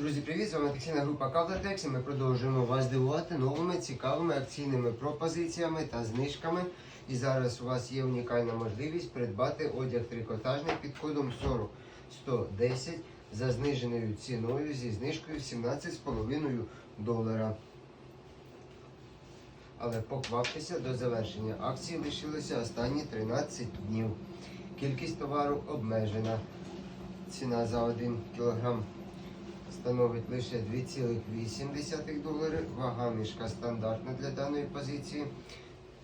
Друзі, привіт! З вами текстильна група Кавлатекс і ми продовжуємо вас дивувати новими цікавими акційними пропозиціями та знижками. І зараз у вас є унікальна можливість придбати одяг трикотажний під кодом 40110 за зниженою ціною зі знижкою 17,5 долара. Але покваптеся до завершення акції лишилося останні 13 днів. Кількість товару обмежена. Ціна за 1 кілограм становить лише 2,8 долари. Вага мішка стандартна для даної позиції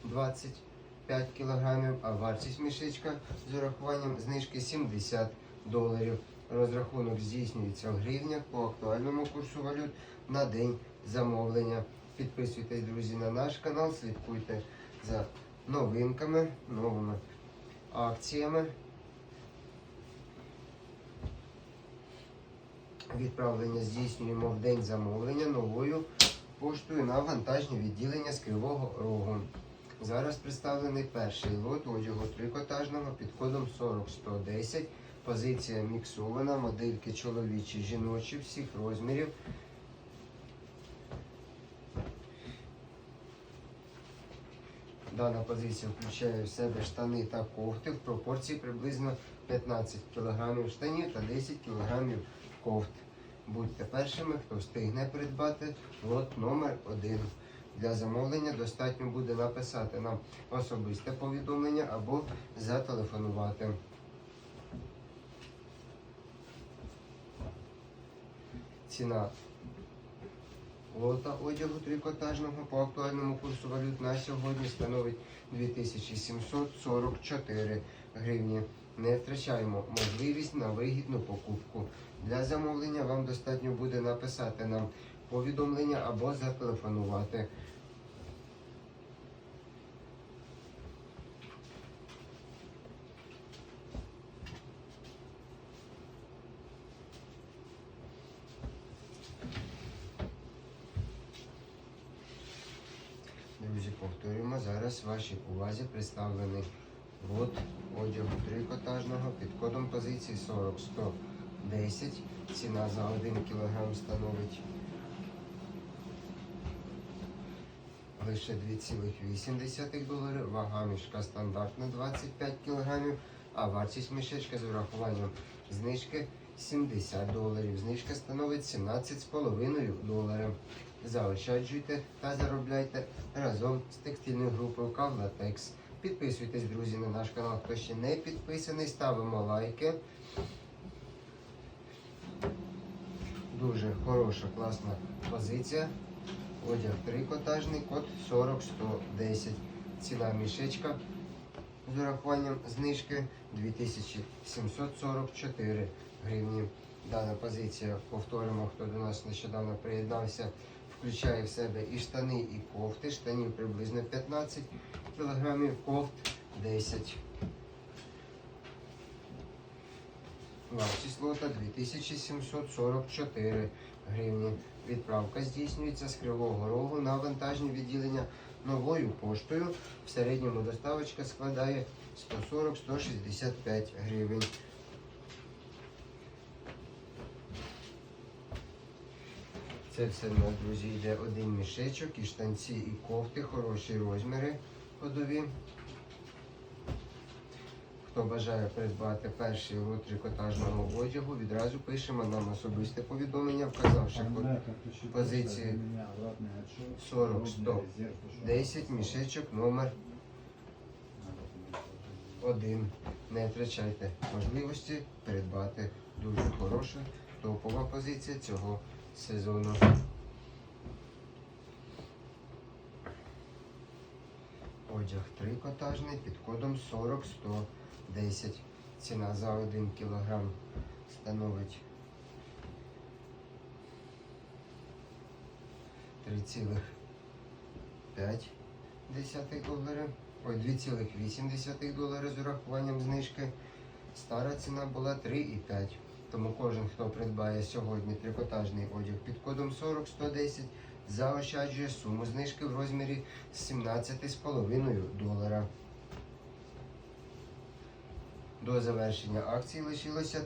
25 кг, а вартість мішечка з урахуванням знижки 70 доларів. Розрахунок здійснюється в гривнях по актуальному курсу валют на день замовлення. Підписуйтесь, друзі, на наш канал, слідкуйте за новинками, новими акціями. Відправлення здійснюємо в день замовлення новою поштою на вантажні відділення з Кривого Рогу. Зараз представлений перший лот одягу трикотажного під кодом 40110. Позиція міксована, модельки чоловічі, жіночі всіх розмірів. Дана позиція включає в себе штани та кофти в пропорції приблизно 15 кг штанів та 10 кг кофт. Будьте першими, хто встигне придбати лот номер 1 Для замовлення достатньо буде написати нам особисте повідомлення або зателефонувати. Ціна лота одягу трикотажного по актуальному курсу валют на сьогодні становить 2744 гривні. Не втрачаємо можливість на вигідну покупку. Для замовлення вам достатньо буде написати нам повідомлення або зателефонувати. Друзі, повторюємо, зараз вашій увазі представлений лот одягу трикотажного під кодом позиції 40110. Ціна за 1 кг становить лише 2,8 долари. Вага мішка стандартна 25 кг, а вартість мішечка з урахуванням знижки 70 доларів. Знижка становить 17,5 доларів. Заощаджуйте та заробляйте разом з текстильною групою Кавлатекс. Підписуйтесь, друзі, на наш канал. Хто ще не підписаний, ставимо лайки. Дуже хороша, класна позиція. Одяг трикотажний, код 40110. Ціна мішечка з урахуванням знижки 2744 гривні. Дана позиція, повторимо, хто до нас нещодавно приєднався, включає в себе і штани, і кофти. Штанів приблизно 15 кг, кофт 10 Вартість лота 2744 гривні. Відправка здійснюється з Кривого Рогу на вантажні відділення новою поштою. В середньому доставочка складає 140-165 гривень. Це все в нас, друзі, йде один мішечок, і штанці, і кофти, хороші розміри ходові. Хто бажає придбати перший лот трикотажного одягу, відразу пишемо нам особисте повідомлення, вказавши код позиції 40 100 10 мішечок номер 1. Не втрачайте можливості придбати дуже хороша топова позиція цього сезону. Одяг трикотажний під кодом 40 110. Ціна за 1 кг становить 3,5 долари. Ой, 2,8 долари з урахуванням знижки. Стара ціна була 3,5. Тому кожен, хто придбає сьогодні трикотажний одяг під кодом 40110, заощаджує суму знижки в розмірі 17,5 долара. До завершення акції лишилося